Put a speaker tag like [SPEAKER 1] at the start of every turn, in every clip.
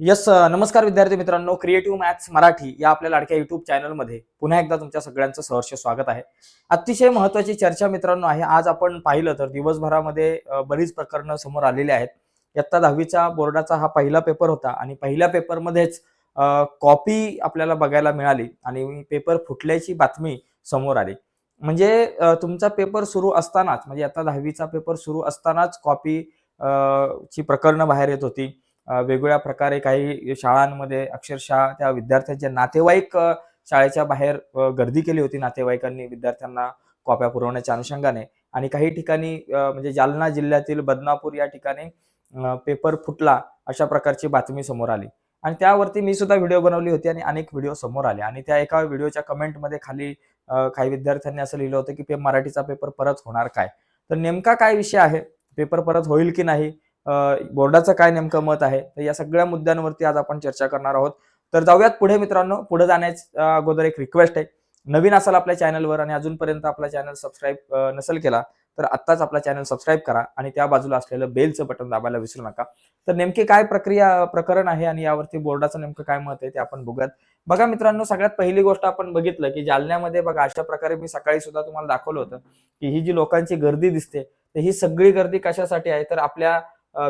[SPEAKER 1] Yes नमस्कार विद्यार्थी मित्रांनो. क्रिएटिव्ह मॅथ्स मराठी या आपल्या लाडक्या युट्यूब चॅनलमध्ये पुन्हा एकदा तुमच्या सगळ्यांचं सहर्ष स्वागत आहे. अतिशय महत्वाची चर्चा मित्रांनो आहे. आज आपण पाहिलं तर दिवसभरामध्ये बरीच प्रकरणं समोर आलेली आहेत. इयत्ता दहावीचा बोर्डाचा हा पहिला पेपर होता आणि पहिल्या पेपरमध्येच कॉपी आपल्याला बघायला मिळाली आणि पेपर फुटल्याची बातमी समोर आली. म्हणजे तुमचा पेपर सुरू असतानाच म्हणजे आता दहावीचा पेपर सुरू असतानाच कॉपी ची प्रकरणं बाहेर येत होती. वेगवेगळ्या प्रकारे काही शाळांमध्ये अक्षरशः त्या विद्यार्थ्यांचे नातेवाईक शाळेच्या बाहेर गर्दी केली होती नातेवाईकांनी विद्यार्थ्यांना कॉप्या पुरवण्याच्या अनुषंगाने. आणि काही ठिकाणी म्हणजे जालना जिल्ह्यातील बदनापूर या ठिकाणी पेपर फुटला अशा प्रकारची बातमी समोर आली. आणि त्यावरती मी सुद्धा व्हिडिओ बनवली होती आणि अनेक व्हिडिओ समोर आले. आणि त्या एका व्हिडिओच्या कमेंटमध्ये खाली काही विद्यार्थ्यांनी असं लिहिलं होतं की पे मराठीचा पेपर परत होणार काय? तर नेमका काय विषय आहे? पेपर परत होईल की नाही? बोर्डाचं काय नेमकं मत आहे? तर या सगळ्या मुद्द्यांवरती आज आपण चर्चा करणार आहोत. तर जाऊयात पुढे मित्रांनो. पुढे जाण्याच्या अगोदर एक रिक्वेस्ट आहे. नवीन असाल आपल्या चॅनलवर आणि अजूनपर्यंत आपला चॅनल सबस्क्राईब नसेल केला तर आत्ताच आपला चॅनल सबस्क्राईब करा आणि त्या बाजूला असलेलं बेलचं बटन दाबायला विसरू नका. तर नेमकी काय प्रक्रिया प्रकरण आहे आणि यावरती बोर्डाचं नेमकं काय मत आहे ते आपण बघूयात. बघा मित्रांनो सगळ्यात पहिली गोष्ट आपण बघितलं की जालन्यामध्ये बघा अशा प्रकारे मी सकाळी सुद्धा तुम्हाला दाखवलं होतं की ही जी लोकांची गर्दी दिसते तर ही सगळी गर्दी कशासाठी आहे? तर आपल्या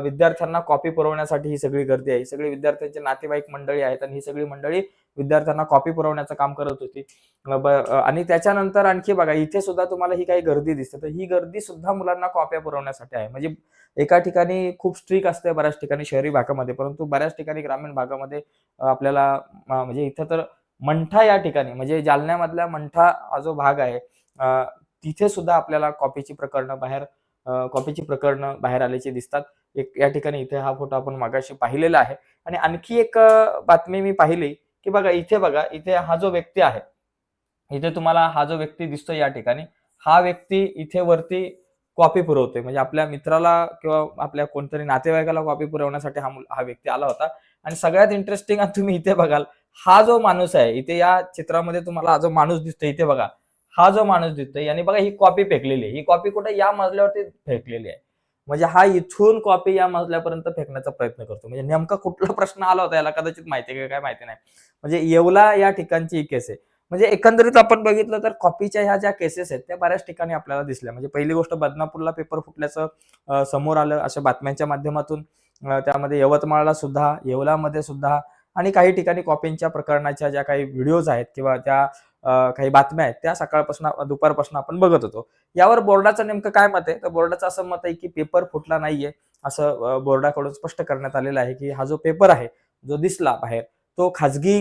[SPEAKER 1] विद्यार्थ्यांना कॉपी पुरवण्यासाठी ही सगळी गर्दी आहे. सगळी विद्यार्थ्यांचे नातेवाईक मंडळी आहेत आणि ही सगळी मंडळी विद्यार्थ्यांना कॉपी पुरवण्याचं काम करत होती. ब- आणि त्याच्यानंतर आणखी बघा इथे सुद्धा तुम्हाला ही काही गर्दी दिसते. तर ही गर्दी सुद्धा मुलांना कॉप्या पुरवण्यासाठी आहे. म्हणजे एका ठिकाणी खूप स्ट्रिक असते बऱ्याच ठिकाणी शहरी भागामध्ये परंतु बऱ्याच ठिकाणी ग्रामीण भागामध्ये आपल्याला म्हणजे इथं तर मंठा या ठिकाणी म्हणजे जालन्यामधल्या मंठा हा जो भाग आहे तिथे सुद्धा आपल्याला कॉपीची प्रकरणं बाहेर कॉपीची प्रकरणं बाहेर आल्याची दिसतात. एक या ठिकाणी इथे हा फोटो आपण मागाशी पाहिलेला आहे. आणि आणखी एक बातमी मी पाहिली की बघा इथे बघा इथे हा जो व्यक्ती आहे इथे तुम्हाला हा जो व्यक्ती दिसतो या ठिकाणी हा व्यक्ती इथे वरती कॉपी पुरवतोय. म्हणजे आपल्या मित्राला किंवा आपल्या कोणतरी नातेवाईकाला कॉपी पुरवण्यासाठी हा हा व्यक्ती आला होता. आणि सगळ्यात इंटरेस्टिंग तुम्ही इथे बघाल हा जो माणूस आहे इथे या चित्रामध्ये तुम्हाला हा जो माणूस दिसतोय इथे बघा हा जो माणूस दिसतोय याने बघा ही कॉपी फेकलेली आहे. ही कॉपी कुठे? या मजल्यावरती फेकलेली आहे. म्हणजे हा इथून कॉपी या मजल्यापर्यंत फेकण्याचा प्रयत्न करतो. म्हणजे नेमका कुठला प्रश्न आला होता याला कदाचित माहिती आहे का काय माहिती नाही. म्हणजे येवला या ठिकाणची ही केस आहे. म्हणजे एकंदरीत आपण बघितलं तर कॉपीच्या ह्या ज्या केसेस आहेत त्या बऱ्याच ठिकाणी आपल्याला दिसल्या. म्हणजे पहिली गोष्ट बदनापूरला पेपर फुटल्याचं समोर आलं अशा बातम्यांच्या माध्यमातून. त्यामध्ये यवतमाळला सुद्धा येवलामध्ये सुद्धा आणि काही ठिकाणी कॉपींच्या प्रकरणाच्या ज्या काही व्हिडिओज आहेत किंवा त्या काही बातम्या आहेत त्या सकाळपासून दुपारपासून आपण बघत होतो. यावर बोर्डाचं नेमकं काय मत आहे? तर बोर्डाचं असं मत आहे की पेपर फुटला नाहीये असं बोर्डाकडून स्पष्ट करण्यात आलेलं आहे की हा जो पेपर आहे जो दिसला बाहेर तो खाजगी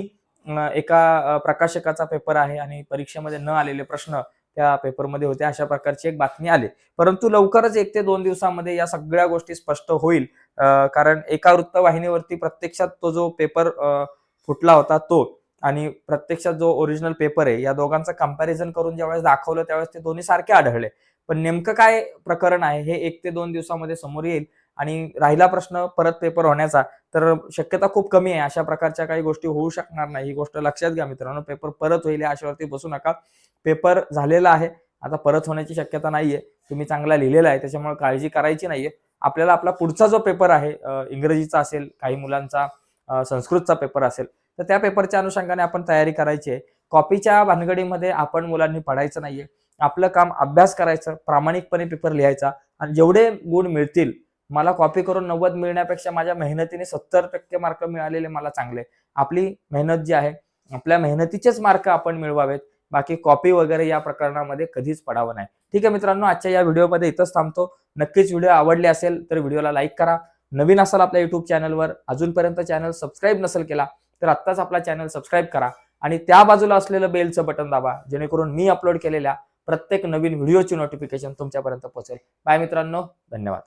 [SPEAKER 1] एका प्रकाशकाचा पेपर आहे आणि परीक्षेमध्ये न आलेले प्रश्न त्या पेपरमध्ये होते अशा प्रकारची एक बातमी आली. परंतु लवकरच एक ते दोन दिवसामध्ये या सगळ्या गोष्टी स्पष्ट होईल. कारण एका वृत्तवाहिनीवरती प्रत्यक्षात तो जो पेपर फुटला होता तो आणि प्रत्यक्षात जो ओरिजिनल पेपर आहे या दोघांचं कंपॅरिझन करून ज्यावेळेस दाखवलं त्यावेळेस ते दोन्ही सारखे आढळले. पण नेमकं काय प्रकरण आहे हे एक ते दोन दिवसामध्ये समोर येईल आणि राहिला प्रश्न परत पेपर होण्याचा तर शक्यता खूप कमी आहे. अशा प्रकारच्या काही गोष्टी होऊ शकणार नाही. ही गोष्ट लक्षात घ्या मित्रांनो. पेपर परत होईल या आशेवरती बसू नका. पेपर झालेला आहे. आता परत होण्याची शक्यता नाहीये. तुम्ही चांगला लिहिलेला आहे त्याच्यामुळे काळजी करायची नाहीये. आपल्याला आपला पुढचा जो पेपर आहे इंग्रजीचा असेल काही मुलांचा संस्कृतचा पेपर असेल तर त्या पेपरच्या अनुषंगाने आपण तयारी करायची आहे. कॉपीच्या भानगडीमध्ये आपण मुलांनी पडायचं नाहीये. आपलं काम अभ्यास करायचं प्रामाणिकपणे पेपर लिहायचा आणि जेवढे गुण मिळतील मला कॉपी करून नव्वद मिळण्यापेक्षा माझ्या मेहनतीने सत्तर टक्के मार्क मिळालेले मला चांगले. आपली मेहनत जी आहे आपल्या मेहनतीचेच मार्क आपण मिळवावेत. बाकी कॉपी वगैरे या प्रकरणामध्ये कधीच पडावं नाही. ठीक आहे मित्रांनो आजच्या या व्हिडिओमध्ये इथंच थांबतो. नक्कीच व्हिडिओ आवडले असेल तर व्हिडिओला लाईक करा. नवीन असाल आपल्या युट्यूब चॅनलवर अजूनपर्यंत चॅनल सबस्क्राईब नसेल केला तर आत्ताच आपला चॅनल सबस्क्राईब करा आणि त्या बाजूला असलेलं बेलचं बटन दाबा जेणेकरून मी अपलोड केलेल्या प्रत्येक नवीन व्हिडिओची नोटिफिकेशन तुमच्यापर्यंत पोहोचेल. बाय मित्रांनो धन्यवाद.